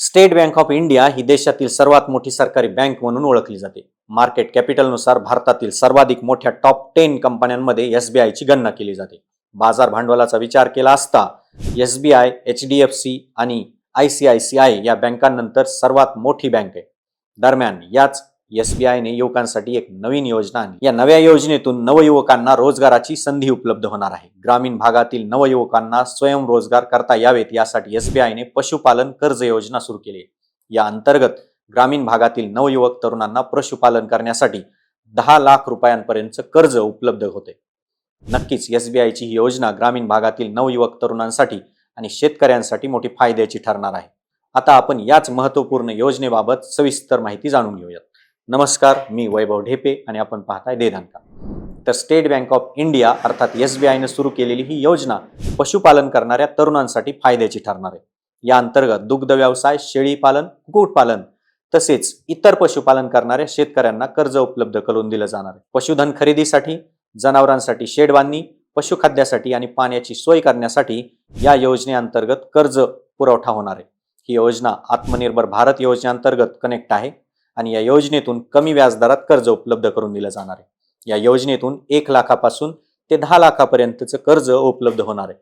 State bank of India ही देशातील सर्वात मोठी सरकारी बँक म्हणून ओळखली जाते. मार्केट कॅपिटलनुसार भारतातील सर्वाधिक मोठ्या टॉप टेन कंपन्यांमध्ये एस बी आयची गणना केली जाते. बाजार भांडवलाचा विचार केला असता S B I H D F C आणि I C I C I या बँकांनंतर सर्वात मोठी बँक आहे. दरम्यान याच एस बी आयने युवकांसाठी एक नवीन योजना आणली. या नव्या योजनेतून नवयुवकांना रोजगाराची संधी उपलब्ध होणार आहे. ग्रामीण भागातील नवयुवकांना स्वयंरोजगार करता यावेत यासाठी एस बी आयने पशुपालन कर्ज योजना सुरू केली. आहे. या अंतर्गत ग्रामीण भागातील नवयुवक तरुणांना पशुपालन करण्यासाठी दहा लाख रुपयांपर्यंत कर्ज उपलब्ध होते. नक्कीच एस बी आयची ही योजना ग्रामीण भागातील नवयुवक तरुणांसाठी आणि शेतकऱ्यांसाठी मोठी फायद्याची ठरणार आहे. आता आपण याच महत्त्वपूर्ण योजनेबाबत सविस्तर माहिती जाणून घेऊयात. नमस्कार मी वैभव ढेपे आणि आपण पाहताय देधांका तर स्टेट बँक ऑफ इंडिया अर्थात एस बी आयनं सुरू केलेली ही योजना पशुपालन करणाऱ्या तरुणांसाठी फायद्याची ठरणार आहे. या अंतर्गत दुग्ध व्यवसाय शेळीपालन कुक्कुटपालन तसेच इतर पशुपालन करणाऱ्या शेतकऱ्यांना कर्ज उपलब्ध करून दिलं जाणार आहे. पशुधन खरेदीसाठी जनावरांसाठी शेड बांधणी पशुखाद्यासाठी आणि पाण्याची सोय करण्यासाठी या योजनेअंतर्गत कर्ज पुरवठा होणार आहे. ही योजना आत्मनिर्भर भारत योजनेअंतर्गत कनेक्ट आहे. आणि या योजनेतून कमी व्याजदरात कर्ज उपलब्ध करून दिलं जाणार आहे. या योजनेतून एक लाखापासून ते दहा लाखापर्यंतचं कर्ज उपलब्ध होणार आहे.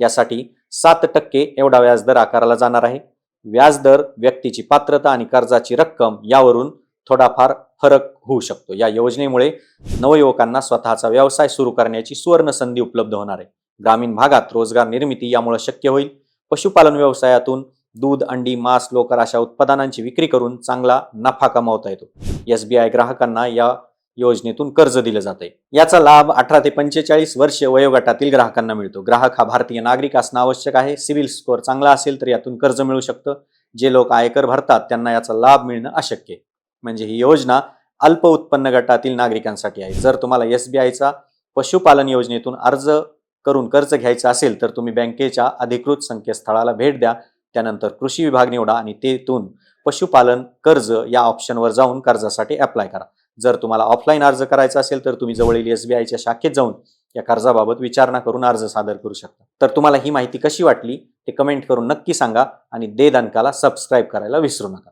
यासाठी सात टक्के एवढा व्याजदर आकारला जाणार आहे. व्याजदर व्यक्तीची पात्रता आणि कर्जाची रक्कम यावरून थोडाफार फरक होऊ शकतो. या योजनेमुळे नवयुवकांना स्वतःचा व्यवसाय सुरू करण्याची सुवर्ण संधी उपलब्ध होणार आहे. ग्रामीण भागात रोजगार निर्मिती यामुळे शक्य होईल. पशुपालन व्यवसायातून दूध अंडी मांस लोकर अशा उत्पादनांची विक्री करून चांगला नफा कमावता येतो. एस बी आय ग्राहकांना या योजनेतून कर्ज दिलं जाते याचा लाभ अठरा ते पंचेचाळीस वर्ष वयोगटातील ग्राहकांना मिळतो. ग्राहक हा भारतीय नागरिक असणं आवश्यक आहे. सिव्हिल स्कोअर चांगला असेल तर यातून कर्ज मिळू शकतं. जे लोक आयकर भरतात त्यांना याचा लाभ मिळणं अशक्य म्हणजे ही योजना अल्प उत्पन्न गटातील नागरिकांसाठी आहे. जर तुम्हाला एस बी आयचा पशुपालन योजनेतून अर्ज करून कर्ज घ्यायचं असेल तर तुम्ही बँकेच्या अधिकृत संकेतस्थळाला भेट द्या. त्यानंतर कृषी विभाग निवडा आणि तेथून पशुपालन कर्ज या ऑप्शनवर जाऊन कर्जासाठी अप्लाय करा. जर तुम्हाला ऑफलाईन अर्ज करायचा असेल तर तुम्ही जवळील एस बी आयच्या शाखेत जाऊन या कर्जाबाबत विचारणा करून अर्ज सादर करू शकता. तर तुम्हाला ही माहिती कशी वाटली ते कमेंट करून नक्की सांगा आणि देदानकाला सबस्क्राईब करायला विसरू नका.